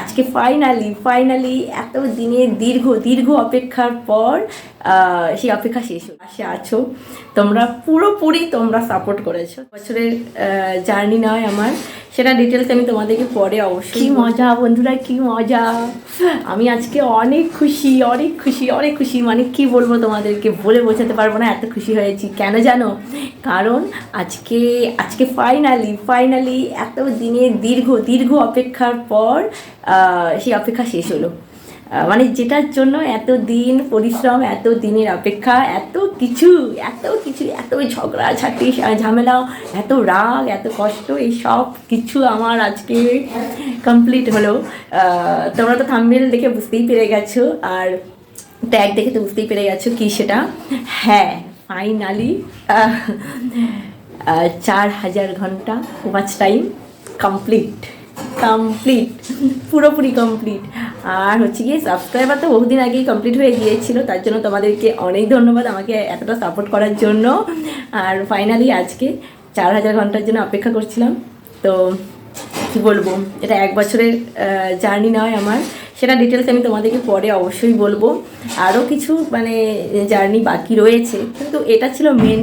আজকে finally finally এত দিনের দীর্ঘ দীর্ঘ অপেক্ষার পর সেই অপেক্ষা শেষ আসে আছো। তোমরা পুরোপুরি তোমরা সাপোর্ট করেছ। বছরের জার্নি নয় আমার। সেটা ডিটেলস আমি তোমাদেরকে পরে অবশ্যই কি মজা বন্ধুরা কি মজা। আমি আজকে অনেক খুশি অনেক খুশি অনেক খুশি। মানে কি বলব তোমাদেরকে বলে বোঝাতে পারব না এত খুশি হয়েছি। কেন জানো? কারণ আজকে আজকে ফাইনালি ফাইনালি এত দিনের দীর্ঘ দীর্ঘ অপেক্ষার পর সেই অপেক্ষা শেষ হলো। মানে যেটার জন্য এত দিন পরিশ্রম এত দিনের অপেক্ষা, এত কিছু এত কিছু, এত ঝগড়া, ঝাঁটি ঝামেলা, এত রাগ, এত কষ্ট, এই সব কিছু আমার আজকে কমপ্লিট হলো। তোমরা তো থাম্বেল দেখে বুঝতেই পেরে গেছো, আর ট্যাগ দেখে তো বুঝতেই পেরে গেছো কি সেটা। হ্যাঁ ফাইনালি চার হাজার ঘণ্টা ওয়াচ টাইম কমপ্লিট কমপ্লিট পুরোপুরি কমপ্লিট আর হচ্ছে গিয়ে সাবস্ক্রাইবার তো বহুদিন আগেই কমপ্লিট হয়ে গিয়েছিল, তার জন্য তোমাদেরকে অনেক ধন্যবাদ আমাকে এতটা সাপোর্ট করার জন্য। আর ফাইনালি আজকে চার হাজার ঘণ্টার জন্য অপেক্ষা করছিলাম। তো কি বলব, এটা এক বছরের জার্নি নয় আমার। সেটা ডিটেলস আমি তোমাদেরকে পরে অবশ্যই বলব। আরও কিছু মানে জার্নি বাকি রয়েছে। কিন্তু এটা ছিল মেন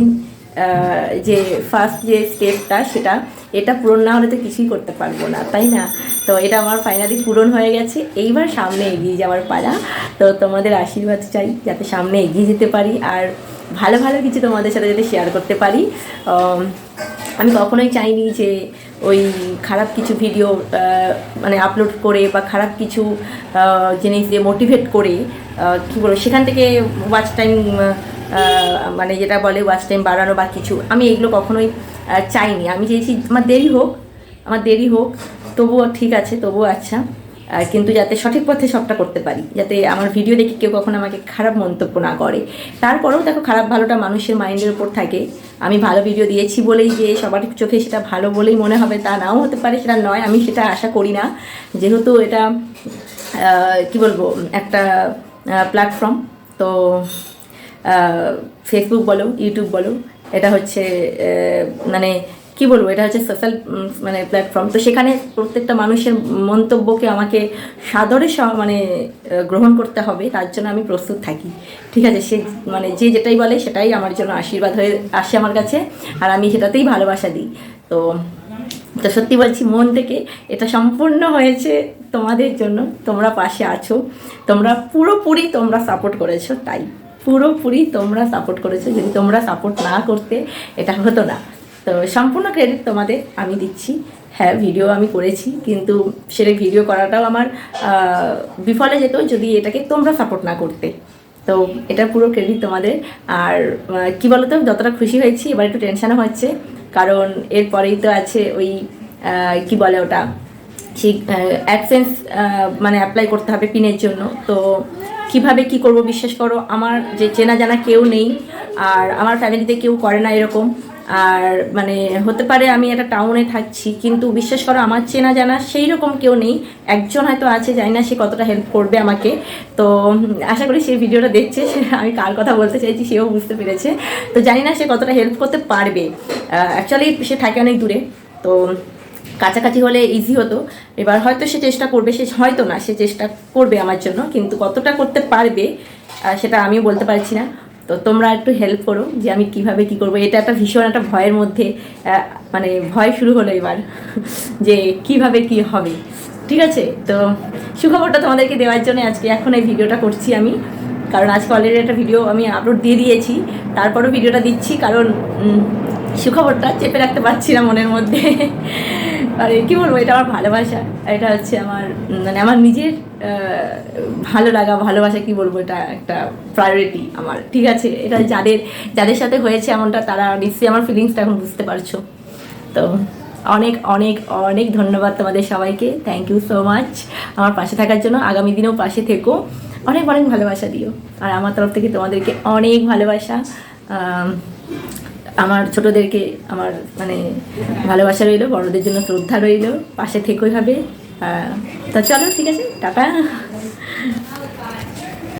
যে ফার্স্ট যে স্টেপটা সেটা, এটা পূরণ না হলে তো কিছুই করতে পারব না, তাই না? তো এটা আমার ফাইনালি পূরণ হয়ে গেছে। এইবার সামনে এগিয়ে যাওয়ার পালা। তো তোমাদের আশীর্বাদ চাই, যাতে সামনে এগিয়ে যেতে পারি আর ভালো ভালো কিছু তোমাদের সাথে যাতে শেয়ার করতে পারি। আমি কখনোই চাইনি যে ওই খারাপ কিছু ভিডিও মানে আপলোড করে বা খারাপ কিছু জিনিস দিয়ে মোটিভেট করে কী বলব, সেখান থেকে ওয়াচ টাইম মানে যেটা বলে ওয়াচ টাইম বাড়ানো বা কিছু, আমি এগুলো কখনোই চাইনি। আমি চেয়েছি, আমার দেরি হোক, আমার দেরি হোক, তবুও ঠিক আছে, তবুও আচ্ছা। কিন্তু যাতে সঠিক পথে সবটা করতে পারি, যাতে আমার ভিডিও দেখে কেউ কখনো আমাকে খারাপ মন্তব্য না করে। তারপরেও দেখো, খারাপ ভালোটা মানুষের মাইন্ডের উপর থাকে। আমি ভালো ভিডিও দিয়েছি বলেই যে সবার চোখে সেটা ভালো বলেই মনে হবে, তা নাও হতে পারে, সেটা নয়, আমি সেটা আশা করি না। যেহেতু এটা কি বলব, একটা প্ল্যাটফর্ম তো ফেসবুক বলো ইউটিউব বলো, এটা হচ্ছে মানে কি বলব, এটা হচ্ছে সোশ্যাল মানে প্ল্যাটফর্ম তো সেখানে প্রত্যেকটা মানুষের মন্তব্যকে আমাকে সাদরে মানে গ্রহণ করতে হবে, তার জন্য আমি প্রস্তুত থাকি। ঠিক আছে, সে মানে যে যেটাই বলে, সেটাই আমার জন্য আশীর্বাদ হয়ে আসে আমার কাছে, আর আমি সেটাতেই ভালোবাসা দিই। তো তো সত্যি বলছি, মন থেকে এটা সম্পূর্ণ হয়েছে তোমাদের জন্য। তোমরা পাশে আছো, তোমরা পুরোপুরি তোমরা সাপোর্ট করেছ, তাই। পুরোপুরি তোমরা সাপোর্ট করেছ। যদি তোমরা সাপোর্ট না করতে, এটা হতো না। তো সম্পূর্ণ ক্রেডিট তোমাদের আমি দিচ্ছি। হ্যাঁ ভিডিও আমি করেছি, কিন্তু সেটা ভিডিও করাটাও আমার বিফলে যেত যদি এটাকে তোমরা সাপোর্ট না করতে। তো এটা পুরো ক্রেডিট তোমাদের। আর কি বলতো, যতটা খুশি হয়েছি, এবার একটু টেনশনও হচ্ছে। কারণ এরপরেই তো আছে ওই কি বলে ওটা? ঠিক অ্যাডসেন্স মানে অ্যাপ্লাই করতে হবে পিনের জন্য। তো কীভাবে কি করব বিশ্বাস করো, আমার যে চেনা জানা কেউ নেই, আর আমার ফ্যামিলিতে কেউ করে না এরকম। আর মানে হতে পারে আমি একটা টাউনে থাকছি, কিন্তু বিশ্বাস করো, আমার চেনা জানা সেই রকম কেউ নেই। একজন হয়তো আছে, জানি না সে কতটা হেল্প করবে আমাকে। তো আশা করি সে ভিডিওটা দেখছে, সে আমি কার কথা বলতে চাইছি সেও বুঝতে পেরেছে। তো জানি না সে কতটা হেল্প করতে পারবে। অ্যাকচুয়ালি সে থাকে অনেক দূরে, তো কাছাকাছি হলে ইজি হতো। এবার হয়তো সে চেষ্টা করবে, সে হয়তো না, সে চেষ্টা করবে আমার জন্য, কিন্তু কতটা করতে পারবে সেটা আমিও বলতে পারছি না। তো তোমরা একটু হেল্প করো যে আমি কীভাবে কি করব। এটা একটা ভীষণ একটা ভয়ের মধ্যে মানে ভয় শুরু হলো এবার, যে কীভাবে কি হবে। ঠিক আছে? তো সুখবরটা তোমাদেরকে দেওয়ার জন্য আজকে এখন এই ভিডিওটা করছি আমি। কারণ আজকে অলরেডি একটা ভিডিও আমি আপলোড দিয়ে দিয়েছি। তারপরও ভিডিওটা দিচ্ছি, কারণ সুখবরটা চেপে রাখতে পারছি না মনের মধ্যে। আর কি বলব, এটা আমার ভালোবাসা এটা হচ্ছে আমার মানে আমার নিজের ভালো লাগা, ভালোবাসা কি বলব, এটা একটা প্রায়োরিটি আমার। ঠিক আছে, এটা যাদের যাদের সাথে হয়েছে এমনটা, তারা নিশ্চয়ই আমার ফিলিংসটা এখন বুঝতে পারছ। তো অনেক অনেক অনেক ধন্যবাদ তোমাদের সবাইকে। থ্যাংক ইউ সো মাচ আমার পাশে থাকার জন্য। আগামী দিনেও পাশে থেকো। অনেক অনেক ভালোবাসা দিও। আর আমার তরফ থেকে তোমাদেরকে অনেক ভালোবাসা। আমার ছোটদেরকে আমার মানে ভালোবাসা রইল, বড়দের জন্য শ্রদ্ধা রইল, পাশে থেকেই হবে তা চলো, ঠিক আছে, টাটা।